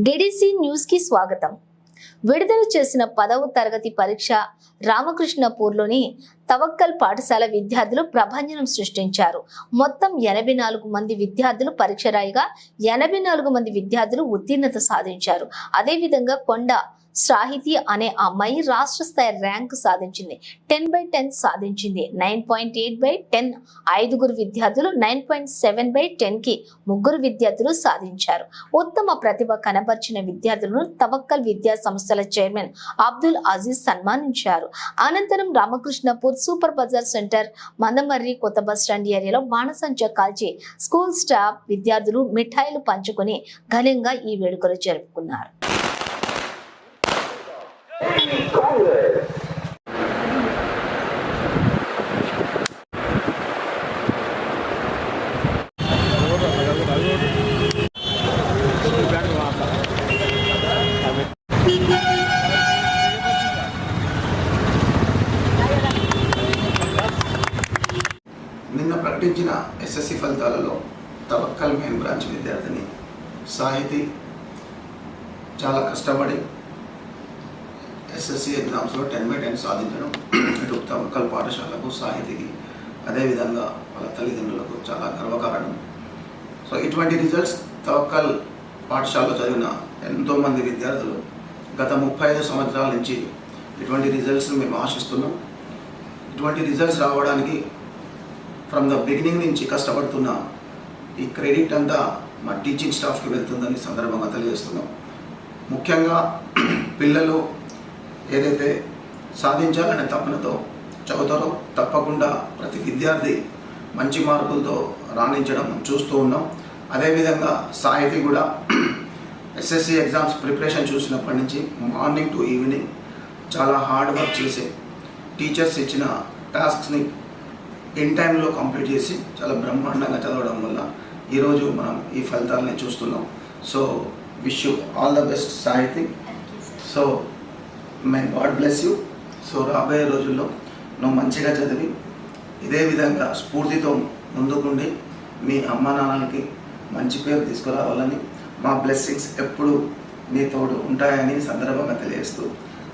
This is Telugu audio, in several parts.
డిడిసి న్యూస్కి స్వాగతం. విడుదల చేసిన పదవ తరగతి పరీక్ష రామకృష్ణపూర్లోని తవక్కల్ పాఠశాల విద్యార్థులు ప్రభంజనం సృష్టించారు. మొత్తం ఎనభై నాలుగు మంది విద్యార్థులు పరీక్ష రాయిగా ఎనభై నాలుగు మంది విద్యార్థులు ఉత్తీర్ణత సాధించారు. అదేవిధంగా కొండ సాహితీ అనే అమ్మాయి రాష్ట్ర స్థాయి ర్యాంకు సాధించింది. టెన్ బై టెన్ సాధించింది. Nine point eight by ten ఐదుగురు విద్యార్థులు నైన్ పాయింట్ సెవెన్ బై టెన్కి ముగ్గురు విద్యార్థులు సాధించారు. ఉత్తమ ప్రతిభ కనబర్చిన విద్యార్థులను తవక్కల్ విద్యా సంస్థల చైర్మన్ అబ్దుల్ అజీజ్ సన్మానించారు. అనంతరం Ramakrishnapur super bazaar centre Mandamarri కొత్త బస్ స్టాండ్ ఏరియాలో బాణసంచ కాల్చి స్కూల్ స్టాఫ్ విద్యార్థులు మిఠాయిలు పంచుకొని ఘనంగా ఈ వేడుకలు జరుపుకున్నారు. నిన్న ప్రకటించిన ఎస్ఎస్సి ఫలితాలలో తవక్కల్ మెయిన్ బ్రాంచ్ విద్యార్థిని సాహితీ చాలా కష్టపడి ఎస్ఎస్సి ఎగ్జామ్స్లో టెన్ బై టెన్ సాధించడం ఇటు తమకల్ పాఠశాలకు సాహితికి అదేవిధంగా వాళ్ళ తల్లిదండ్రులకు చాలా గర్వకారణం. సో ఇటువంటి రిజల్ట్స్ తవక్కల్ పాఠశాలలో చదివిన ఎంతోమంది విద్యార్థులు గత ముప్పై ఐదు సంవత్సరాల నుంచి ఇటువంటి రిజల్ట్స్ మేము ఆశిస్తున్నాం. ఇటువంటి రిజల్ట్స్ రావడానికి ఫ్రమ్ ద బిగినింగ్ నుంచి కష్టపడుతున్న ఈ క్రెడిట్ అంతా మా టీచింగ్ స్టాఫ్కి వెళ్తుందని సందర్భంగా తెలియజేస్తున్నాం. ముఖ్యంగా పిల్లలు ఏదైతే సాధించాలనే తపనతో చదువుతారో తప్పకుండా ప్రతి విద్యార్థి మంచి మార్కులతో రాణించడం చూస్తూ ఉన్నాం. అదేవిధంగా సాహితీ కూడా ఎస్ఎస్సి ఎగ్జామ్స్ ప్రిపరేషన్ చూసినప్పటి నుంచి మార్నింగ్ టు ఈవినింగ్ చాలా హార్డ్ వర్క్ చేసి టీచర్స్ ఇచ్చిన టాస్క్స్ని ఇన్ టైంలో కంప్లీట్ చేసి చాలా బ్రహ్మాండంగా చదవడం వల్ల ఈరోజు మనం ఈ ఫలితాలని చూస్తున్నాం. So wish all the best Sahithi. So may God bless you so రాబోయే రోజుల్లో నువ్వు మంచిగా చదివి ఇదే విధంగా స్ఫూర్తితో ముందుకుండి మీ అమ్మ నాన్నలకి మంచి పేరు తీసుకురావాలని మా బ్లెస్సింగ్స్ ఎప్పుడు నీ తోడు ఉంటాయని సందర్భంగా తెలియజేస్తూ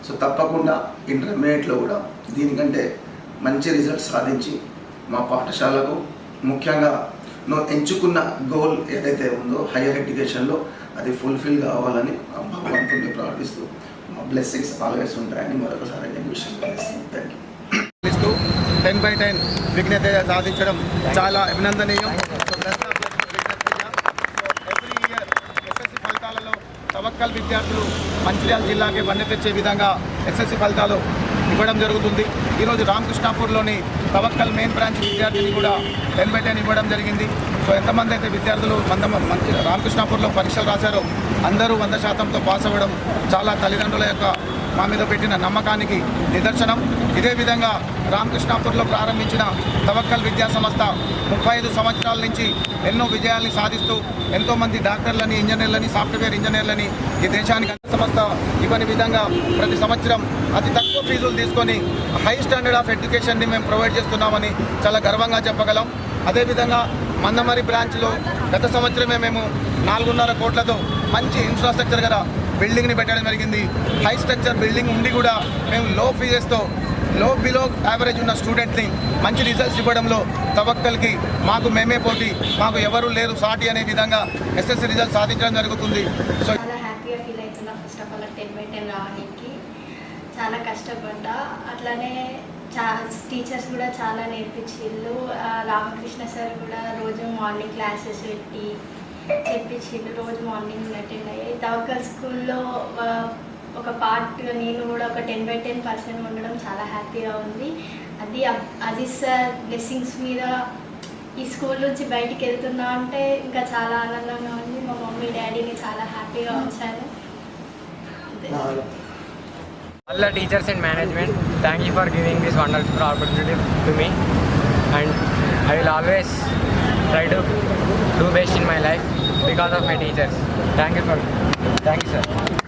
సో తప్పకుండా ఇంటర్మీడియట్లో కూడా దీనికంటే మంచి రిజల్ట్స్ సాధించి మా పాఠశాలకు ముఖ్యంగా నువ్వు ఎంచుకున్న గోల్ ఏదైతే ఉందో హయ్యర్ ఎడ్యుకేషన్లో అది ఫుల్ఫిల్ కావాలని ఆ భగవంతుడిని ప్రార్థిస్తూ బ్లెస్సింగ్స్ ఆల్వేస్ ఉంటాయని మరొకసారి నేను విషయం thank you ten by ten Vighnatha సాధించడం చాలా అభినందనీయం. ఎవ్రీ ఇయర్ ఎస్ఎస్సి ఫలితాలలో తవక్కల్ విద్యార్థులు మంచిర్యాల జిల్లాకి వన్నె తెచ్చే విధంగా ఎస్ఎస్సి ఫలితాలు ఇవ్వడం జరుగుతుంది. ఈరోజు రామకృష్ణాపూర్లోని తవక్కల్ మెయిన్ బ్రాంచ్ విద్యార్థిని కూడా టెన్ బై టెన్ ఇవ్వడం జరిగింది. సో ఎంతమంది అయితే విద్యార్థులు వంద మంచి రామకృష్ణాపూర్లో పరీక్షలు రాశారో అందరూ వంద శాతంతో పాస్ అవ్వడం చాలా తల్లిదండ్రుల యొక్క మా మీద పెట్టిన నమ్మకానికి నిదర్శనం. ఇదే విధంగా రామకృష్ణాపూర్లో ప్రారంభించిన తవక్కల్ విద్యా సంస్థ ముప్పై ఐదు సంవత్సరాల నుంచి ఎన్నో విజయాల్ని సాధిస్తూ ఎంతోమంది డాక్టర్లని ఇంజనీర్లని సాఫ్ట్వేర్ ఇంజనీర్లని ఈ దేశానికి సంస్థ ఇవ్వని విధంగా ప్రతి సంవత్సరం అతి తక్కువ ఫీజులు తీసుకొని హై స్టాండర్డ్ ఆఫ్ ఎడ్యుకేషన్ని మేము ప్రొవైడ్ చేస్తున్నామని చాలా గర్వంగా చెప్పగలం. అదేవిధంగా మందమరి బ్రాంచ్లో గత సంవత్సరమే మేము నాలుగున్నర కోట్లతో మంచి ఇన్ఫ్రాస్ట్రక్చర్ గల బిల్డింగ్ని పెట్టడం జరిగింది. హై స్ట్రక్చర్ బిల్డింగ్ ఉండి కూడా మేము లో ఫీజెస్తో లో బిలో యావరేజ్ ఉన్న స్టూడెంట్ని మంచి రిజల్ట్స్ ఇవ్వడంలో తవక్కల్కి మాకు మేమే పోటీ. మాకు ఎవరు లేరు సాటి అనే విధంగా ఎస్ఎస్సి రిజల్ట్ సాధించడం జరుగుతుంది. సో చాలా హ్యాపీగా feel first of all ten by ten రావడానికి. చాలా కష్టపడ్డా. అట్లానే చా టీచర్స్ కూడా చాలా నేర్పించిళ్ళు. రామకృష్ణ సార్ కూడా రోజు మార్నింగ్ క్లాసెస్ పెట్టి చెప్పించిండు. రోజు మార్నింగ్ అటెండ్ అయ్యాయి తవకల్ స్కూల్లో ఒక పార్ట్ నేను కూడా ఒక టెన్ బై టెన్ పర్సెంట్ ఉండడం చాలా హ్యాపీగా ఉంది. అది అది అజీజ్ సార్ బ్లెస్సింగ్స్ మీద ఈ స్కూల్ నుంచి బయటికి వెళ్తున్నా అంటే ఇంకా చాలా ఆనందంగా ఉంది. మా మమ్మీ డాడీని చాలా హ్యాపీగా ఉంచాను అంతే. all the teachers and management thank you for giving this wonderful opportunity to me. And i will always try to do best in my life because of my teachers. Thank you for thank you sir